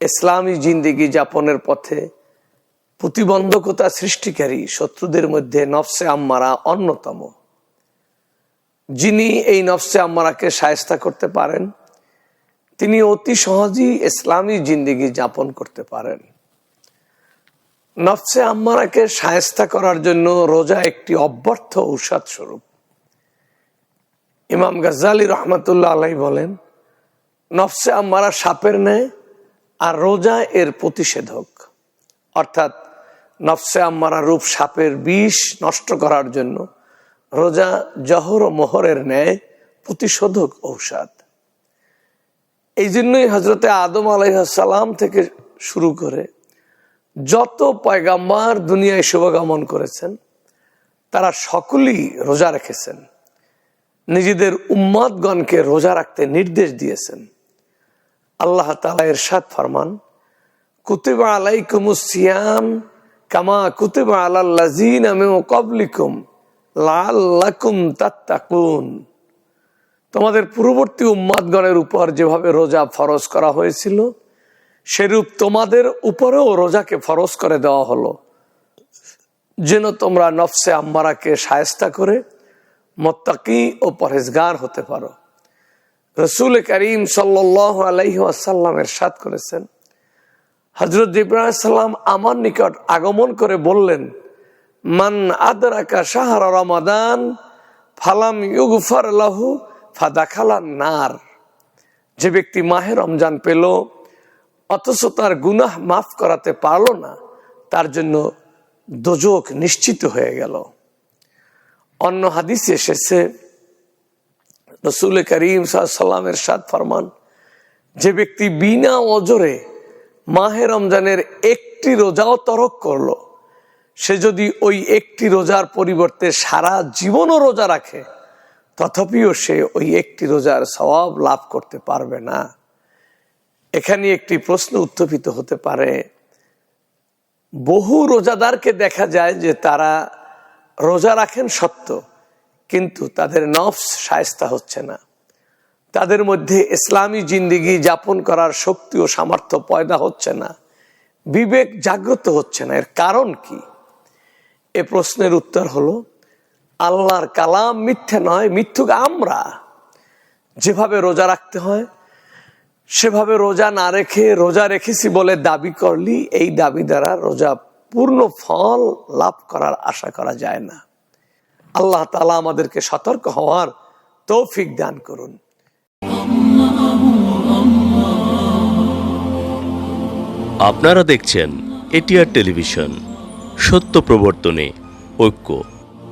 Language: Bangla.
ইসলামী জিন্দিগি যাপনের পথে প্রতিবন্ধকতা সৃষ্টিকারী শত্রুদের মধ্যে নফসে আম্মারা অন্যতম। যিনি এই নফসে আম্মারাকে সায়স্তা করতে পারেন, তিনি অতি সহজেই ইসলামী জিন্দিগি যাপন করতে পারেন। নফসে আম্মারাকে সায়স্তা করার জন্য রোজা একটি অব্যর্থ ঔষধ স্বরূপ। ইমাম গাজ্জালি রহমতুল্লাহ আলাই বলেন, নফসে আম্মারা সাপের ন্যায় আর রোজা এর প্রতিষেধক। অর্থাৎ নফসে আম্মারা রূপ সাপের বিষ নষ্ট করার জন্য রোজা জহর ও মোহরের ন্যায় প্রতিশোধক ঔষধ। এই জন্যই হজরতে আদম আলাইসাল্লাম থেকে শুরু করে যত পয়গাম্বার দুনিয়ায় শুভগমন করেছেন, তারা সকলেই রোজা রেখেছেন। নিজেদের উম্মাদগণকে রোজা রাখতে নির্দেশ দিয়েছেন। আল্লাহ তালা এরশাদ ফরমান, কুতিবা আলাইকুম সিয়াম কামা কুতিবা আমি কবলিকুম লাল্লাকুম তাত্তাকুন। তোমাদের পূর্ববর্তী উম্মাদগণের উপর যেভাবে রোজা ফরজ করা হয়েছিল, সেরূপ তোমাদের উপরেও রোজাকে ফরজ করে দেওয়া হলো। যেন তোমরা নফসে আম্মারাকে সায়স্তা করে, মোত্তাকি ও পরেজগার হতে পারো। করিম সাল্লাহ আলাইহি আসাল্লামের সাত করেছেন। হজরত ইব্রাহিম আমার নিকট আগমন করে বললেন, মান আদরাকা শাহরা রমাদান, ফালাম ইউগফার লাহু ফাদাখালান নার। যে ব্যক্তি মাহে রমজান পেল, অথচ তার গুনাহ মাফ করাতে পারল না, তার জন্য দোজক নিশ্চিত হয়ে গেল। অন্য হাদিস এসেছে রসুল করিম সাল্লামের সাদ ফরমান, যে ব্যক্তি বিনা অজরে মাহে রমজানের একটি রোজাও তরক করল, সে যদি ওই একটি রোজার পরিবর্তে সারা জীবনও রোজা রাখে, তথাপিও সে ওই একটি রোজার স্বভাব লাভ করতে পারবে না। এখানে একটি প্রশ্ন উত্থাপিত হতে পারে, বহু রোজাদারকে দেখা যায় যে তারা রোজা রাখেন সত্য কিন্তু তাদের নফস সায়স্তা হচ্ছে না। তাদের মধ্যে ইসলামী জিন্দিগি যাপন করার শক্তি ও সামর্থ্য পয়দা হচ্ছে না। বিবেক জাগ্রত হচ্ছে না। এর কারণ কি? এ প্রশ্নের উত্তর হলো, আল্লাহর কালাম মিথ্যে নয়, মিথ্যুক আমরা। যেভাবে রোজা রাখতে হয়, সেভাবে রোজা না রেখে রোজা রেখেছি বলে দাবি করলি এই দাবি দ্বারা রোজা পূর্ণ ফল লাভ করার আশা করা যায় না। আল্লাহ তালা আমাদেরকে সতর্ক হওয়ার তৌফিক দান করুন। আপনারা দেখছেন এটিআর টেলিভিশন, সত্য প্রবর্তনে ঐক্য।